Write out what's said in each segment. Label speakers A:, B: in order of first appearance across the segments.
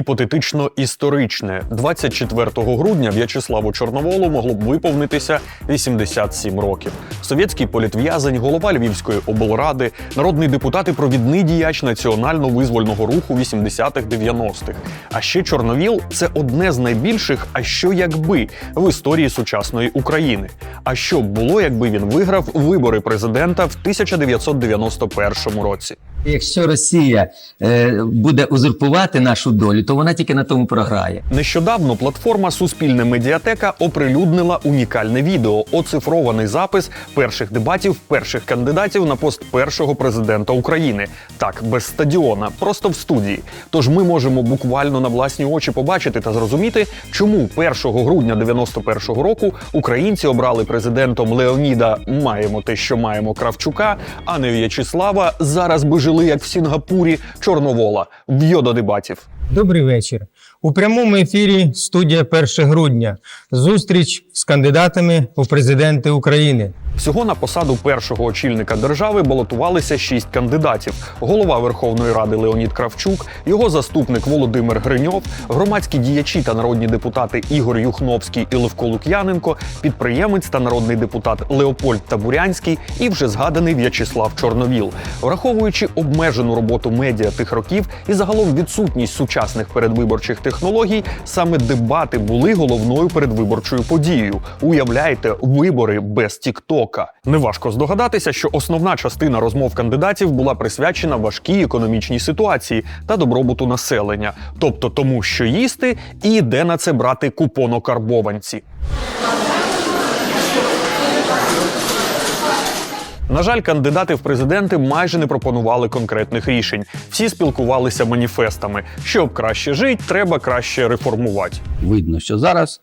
A: гіпотетично історичне. 24 грудня В'ячеславу Чорноволу могло б виповнитися 87 років. Совєтський політв'язень, голова Львівської облради, народний депутат і провідний діяч національно-визвольного руху 80-х-90-х. А ще Чорновіл це одне з найбільших, а що якби в історії сучасної України. А що б було, якби він виграв вибори президента в 1991 році?
B: Якщо Росія е, буде узурпувати нашу долю, то вона тільки на тому програє.
A: Нещодавно платформа Суспільне медіатека оприлюднила унікальне відео, оцифрований запис перших дебатів перших кандидатів на пост першого президента України. Так, без стадіона, просто в студії. Тож ми можемо буквально на власні очі побачити та зрозуміти, чому 1 грудня 91-го року українці обрали президентом Леоніда Маємо те, що маємо Кравчука, а не В'ячеслава. Зараз би жили як в Сінгапурі Чорновола. В'йо до дебатів.
C: Добрий вечір. У прямому ефірі студія 1 грудня. Зустріч з кандидатами у президенти України.
A: Всього на посаду першого очільника держави балотувалися шість кандидатів: голова Верховної Ради Леонід Кравчук, його заступник Володимир Гриньов, громадські діячі та народні депутати Ігор Юхновський і Левко Лук'яненко, підприємець та народний депутат Леопольд Табурянський і вже згаданий В'ячеслав Чорновіл. Враховуючи обмежену роботу медіа тих років і загалом відсутність сучасних передвиборчих технологій, саме дебати були головною передвиборчою подією. Уявляєте, вибори без Тіктока. Неважко здогадатися, що основна частина розмов кандидатів була присвячена важкій економічній ситуації та добробуту населення, тобто тому, що їсти, і де на це брати купонокарбованці. На жаль, кандидати в президенти майже не пропонували конкретних рішень. Всі спілкувалися маніфестами. Щоб краще жити, треба краще реформувати.
D: видно, що зараз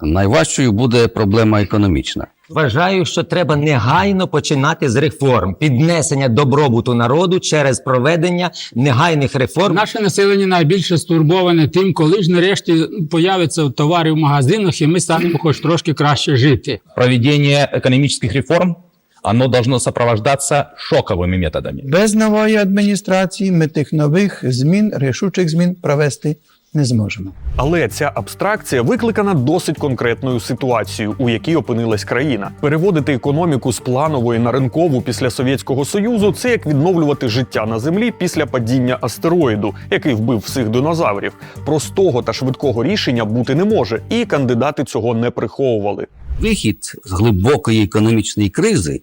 D: найважчою буде проблема економічна.
B: Вважаю, що треба негайно починати з реформ, піднесення добробуту народу через проведення негайних реформ.
E: Наше населення найбільше стурбоване тим, коли ж нарешті появиться товари в магазинах, і ми станемо хоч трошки краще жити.
F: проведение экономических реформ, оно должно сопровождаться шоковыми методами.
G: Без нової адміністрації ми тих нових змін, рішучих змін провести не зможемо.
A: Але ця абстракція викликана досить конкретною ситуацією, у якій опинилась країна. Переводити економіку з планової на ринкову після Совєтського Союзу це як відновлювати життя на землі після падіння астероїду, який вбив всіх динозаврів. Простого та швидкого рішення бути не може, і кандидати цього не приховували.
D: Вихід з глибокої економічної кризи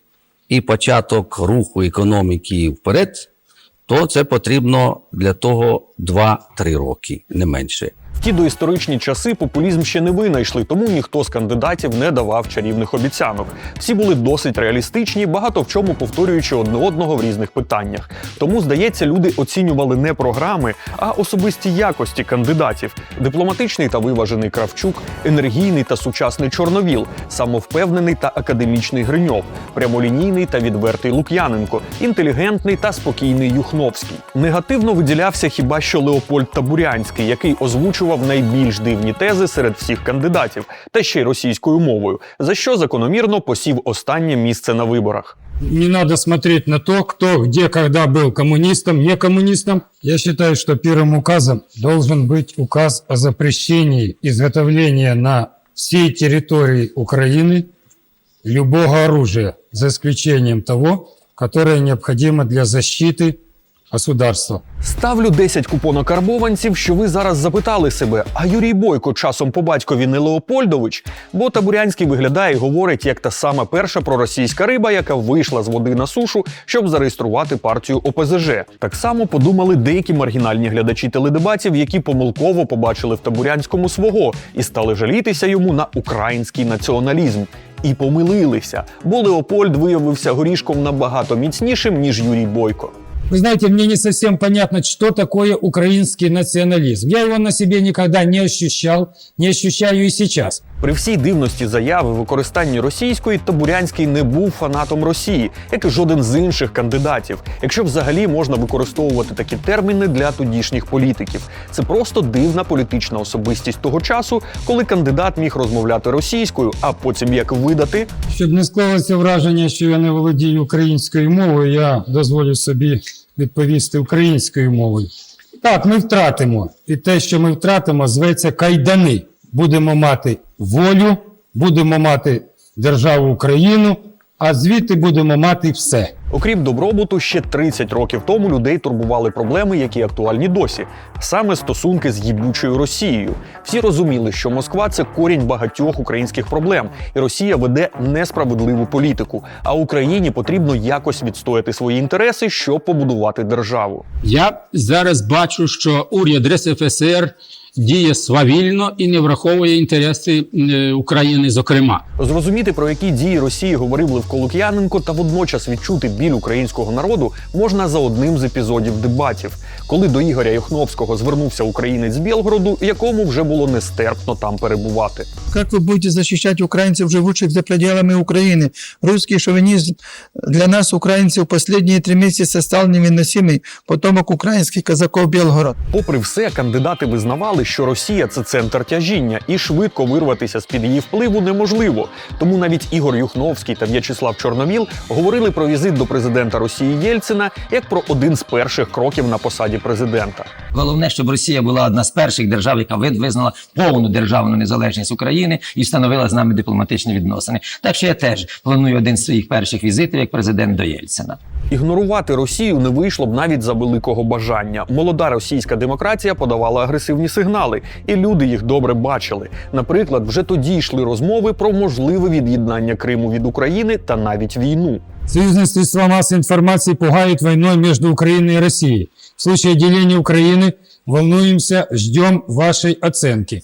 D: і початок руху економіки вперед, то це потрібно для того 2-3 роки, не менше.
A: В ті доісторичні часи популізм ще не винайшли, тому ніхто з кандидатів не давав чарівних обіцянок. Всі були досить реалістичні, багато в чому повторюючи одне одного в різних питаннях. Тому, здається, люди оцінювали не програми, а особисті якості кандидатів: дипломатичний та виважений Кравчук, енергійний та сучасний Чорновіл, самовпевнений та академічний Гриньов, прямолінійний та відвертий Лук'яненко, інтелігентний та спокійний Юхновський. Негативно виділявся хіба що Леопольд Табурянський, який озвучував найбільш дивні тези серед всіх кандидатів, та ще й російською мовою, за що закономірно посів останнє місце на виборах.
E: Не надо смотреть на то, кто где когда был коммунистом, не коммунистом. Я считаю, что первым указом должен быть указ о запрещении изготовления на всей территории Украины любого оружия, за исключением того, которое необходимо для защиты государства.
A: Ставлю 10 купонокарбованців, що ви зараз запитали себе, а Юрій Бойко часом по батькові не Леопольдович? Бо Табурянський виглядає і говорить як та сама перша проросійська риба, яка вийшла з води на сушу, щоб зареєструвати партію ОПЗЖ. Так само подумали деякі маргінальні глядачі теледебатів, які помилково побачили в Табурянському свого і стали жалітися йому на український націоналізм. І помилилися, бо Леопольд виявився горішком набагато міцнішим ніж Юрій Бойко.
E: Вы знаете, мне не совсем понятно, что такое украинский национализм. Я его на себе никогда не ощущал, не ощущаю и сейчас.
A: При всій дивності заяви використанні російської Табурянський не був фанатом Росії, як і жоден з інших кандидатів, якщо взагалі можна використовувати такі терміни для тодішніх політиків. Це просто дивна політична особистість того часу, коли кандидат міг розмовляти російською, а потім як видати
E: Щоб не склалося враження, що я не володію українською мовою, я дозволю собі відповісти українською мовою. Так, ми втратимо. І те, що ми втратимо, зветься кайдани. Будемо мати волю, будемо мати державу Україну, а звідти будемо мати все.
A: Окрім добробуту, ще 30 років тому людей турбували проблеми, які актуальні досі, саме стосунки з їбучою Росією. Всі розуміли, що Москва це корінь багатьох українських проблем, і Росія веде несправедливу політику. А Україні потрібно якось відстояти свої інтереси, щоб побудувати державу.
H: Я зараз бачу, що уряд РСФСР діє свавільно і не враховує інтереси е, України, зокрема.
A: Зрозуміти, про які дії Росії говорив Левко Лук'яненко, та водночас відчути біль українського народу можна за одним з епізодів дебатів, коли до Ігоря Юхновського звернувся українець з Білгороду, якому вже було нестерпно там перебувати.
G: Как вы будете защищать украинцев, живущих за пределами Украины? Русский шовинизм для нас, украинцев, последние три месяца стал невыносимый. Потомок украинских казаков Белгород.
A: Попри все, кандидати визнавали, що Росія це центр тяжіння, і швидко вирватися з під її впливу неможливо. Тому навіть Ігор Юхновський та В'ячеслав Чорновіл говорили про візит до президента Росії Єльцина як про один з перших кроків на посаді президента.
B: Головне, щоб Росія була одна з перших держав, яка визнала повну державну незалежність України і встановила з нами дипломатичні відносини. Так що я теж планую один з своїх перших візитів як президент до Єльцина.
A: Ігнорувати Росію не вийшло б навіть за великого бажання. Молода російська демократія подавала агресивні сигнали, і люди їх добре бачили. Наприклад, вже тоді йшли розмови про можливе від'єднання Криму від України та навіть війну.
E: Союзные средства массовой информации пугают войной между Украиной и Россией. В случае отделения Украины волнуемся, ждем вашей оценки.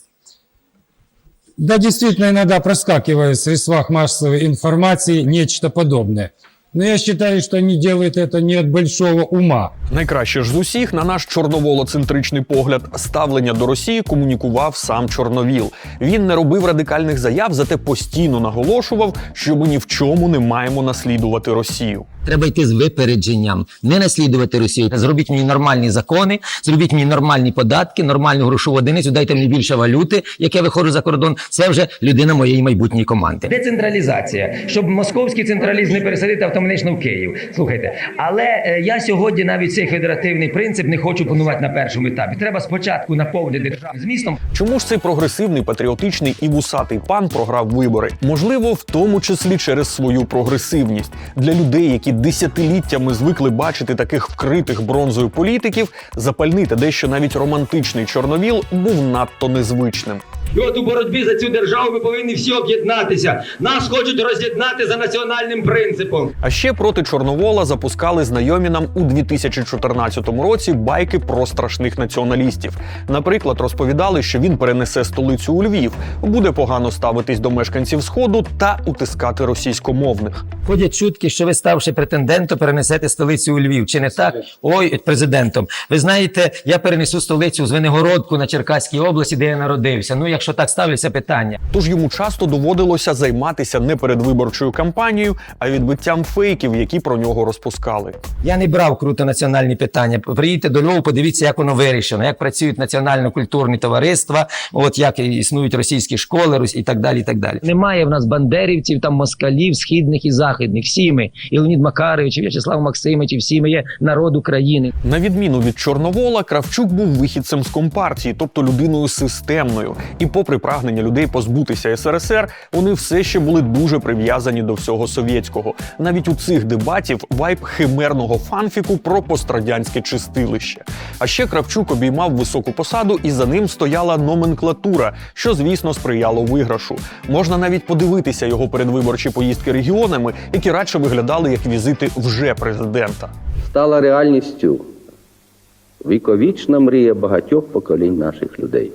E: Да, действительно, иногда проскакивает в средствах массовой информации нечто подобное. Но я считаю, что они делают это не от большого ума.
A: Найкраще ж з усіх, на наш чорноволоцентричний погляд, ставлення до Росії комунікував сам Чорновіл. Він не робив радикальних заяв, зате постійно наголошував, що ми ні в чому не маємо наслідувати Росію.
B: Треба йти з випередженням, не наслідувати Росію. Зробіть мені нормальні закони, зробіть мені нормальні податки, нормальну грошову одиницю, дайте мені більше валюти, як я виходжу за кордон. Це вже людина моєї майбутньої команди. Децентралізація, щоб московський централізм не пересадити автоматично в Київ. Слухайте, але е, я сьогодні навіть цей федеративний принцип не хочу панувати на першому етапі. Треба спочатку наповнити державу змістом,
A: Чому ж цей прогресивний, патріотичний і вусатий пан програв вибори? Можливо, в тому числі через свою прогресивність для людей, які десятиліттями звикли бачити таких вкритих бронзою політиків, запальний та дещо навіть романтичний чорновіл був надто незвичним.
I: І от у боротьбі за цю державу ми повинні всі об'єднатися. Нас хочуть роз'єднати за національним принципом.
A: А ще проти Чорновола запускали знайомі нам у 2014 році байки про страшних націоналістів. Наприклад, розповідали, що він перенесе столицю у Львів, буде погано ставитись до мешканців сходу та утискати російськомовних.
B: Ходять чутки, що ви, ставши претендентом, перенесете столицю у Львів. Чи не так? Ой, президентом. Ви знаєте, я перенесу столицю з Виногородку на Черкаській області, де я народився. Ну, якщо так ставляться питання.
A: Тож йому часто доводилося займатися не передвиборчою кампанією, а відбиттям фейків, які про нього розпускали.
B: Я не брав круто національні питання. Приїдьте до Львова, подивіться, як воно вирішено, як працюють національно-культурні товариства, от як існують російські школи, і так далі. І так далі. Немає в нас бандерівців, там москалів, східних і західних. Всі ми, і Леонід Макарович, і В'ячеслав Максимович, і всі ми є народ України.
A: На відміну від Чорновола, Кравчук був вихідцем з компартії, тобто людиною системною. І, попри прагнення людей позбутися СРСР, вони все ще були дуже прив'язані до всього совєтського. Навіть у цих дебатів вайб химерного фанфіку про пострадянське чистилище. А ще Кравчук обіймав високу посаду, і за ним стояла номенклатура, що, звісно, сприяло виграшу. Можна навіть подивитися його передвиборчі поїздки регіонами, які радше виглядали як візити вже президента.
J: стала реальністю віковічна мрія багатьох поколінь наших людей.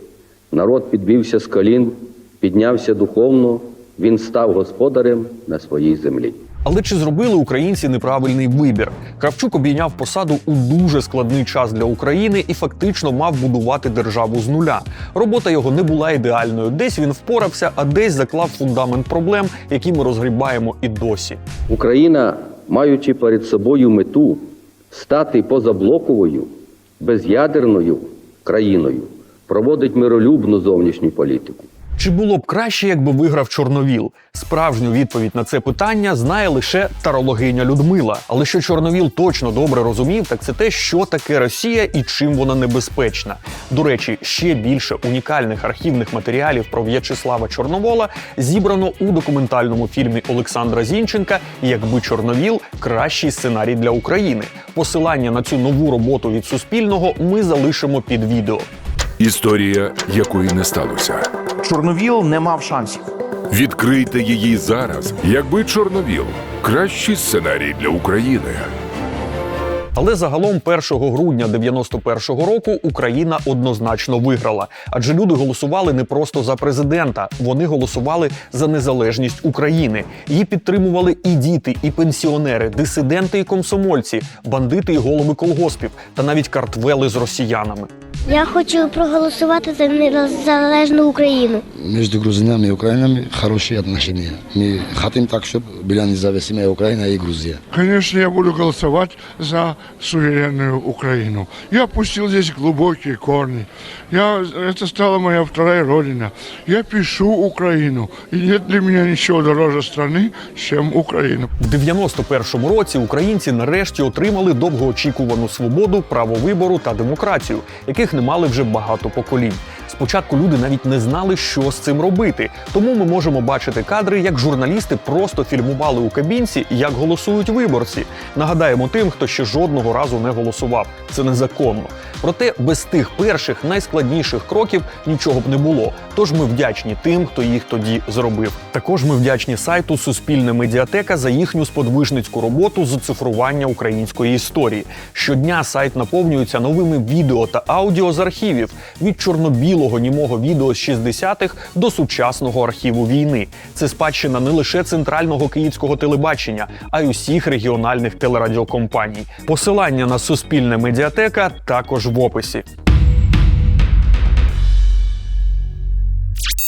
J: Народ підвівся з колін, піднявся духовно, він став господарем на своїй землі.
A: Але чи зробили українці неправильний вибір? Кравчук обійняв посаду у дуже складний час для України і фактично мав будувати державу з нуля. Робота його не була ідеальною. Десь він впорався, а десь заклав фундамент проблем, які ми розгрібаємо і досі.
J: Україна, маючи перед собою мету стати позаблоковою, без'ядерною країною, проводить миролюбну зовнішню політику.
A: Чи було б краще, якби виграв Чорновіл? Справжню відповідь на це питання знає лише тарологиня Людмила. Але що Чорновіл точно добре розумів, так це те, що таке Росія і чим вона небезпечна. До речі, ще більше унікальних архівних матеріалів про В'ячеслава Чорновола зібрано у документальному фільмі Олександра Зінченка Якби Чорновіл кращий сценарій для України. Посилання на цю нову роботу від Суспільного ми залишимо під відео.
K: Історія, якої не сталося.
L: Чорновіл не мав шансів.
K: Відкрийте її зараз, якби Чорновіл кращий сценарій для України.
A: Але загалом 1 грудня 91-го року Україна однозначно виграла, адже люди голосували не просто за президента, вони голосували за незалежність України. Її підтримували і діти, і пенсіонери, дисиденти і комсомольці, бандити і голови колгоспів, та навіть картвели з росіянами.
M: Я хочу проголосувати за незалежну Україну.
N: Между грузинами и украинами хорошие отношения. Мы хотим так, чтобы была независимая Украина и Грузия.
O: Конечно, я буду голосовать за суверенную Украину. Я пустил здесь глубокие корни. Я, это стала моя вторая родина. Я пишу Украину. И нет для меня ничего дороже страны, чем Украина.
A: В 91-му році українці нарешті отримали довгоочікувану свободу, право вибору та демократію, яких не мали вже багато поколінь. Спочатку люди навіть не знали, що з цим робити. Тому ми можемо бачити кадри, як журналісти просто фільмували у кабінці, як голосують виборці. Нагадаємо тим, хто ще жодного разу не голосував. Це незаконно. Проте без тих перших найскладніших кроків нічого б не було. Тож ми вдячні тим, хто їх тоді зробив. Також ми вдячні сайту Суспільне медіатека за їхню сподвижницьку роботу з оцифрування української історії. Щодня сайт наповнюється новими відео та аудіо з архівів від чорно-білого німого відео з 60-х до сучасного архіву війни. Це спадщина не лише центрального київського телебачення, а й усіх регіональних телерадіокомпаній. Посилання на суспільне медіатека також в описі.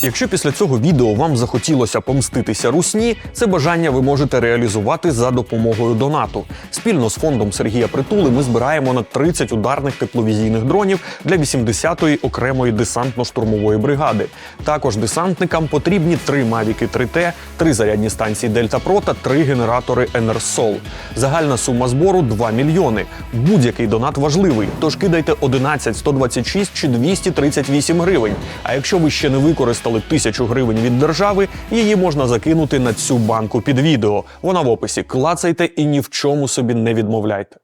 A: Якщо після цього відео вам захотілося помститися русні, це бажання ви можете реалізувати за допомогою донату. Спільно з фондом Сергія Притули ми збираємо на 30 ударних тепловізійних дронів для 80-ї окремої десантно-штурмової бригади. Також десантникам потрібні три Мавіки 3Т, три зарядні станції Дельта Про та три генератори Енерсол. Загальна сума збору 2 мільйони. Будь-який донат важливий, тож кидайте 11 126 чи 238 гривень. А якщо ви ще не використали тисячу гривень від держави, її можна закинути на цю банку під відео. Вона в описі. Клацайте і ні в чому собі не відмовляйте.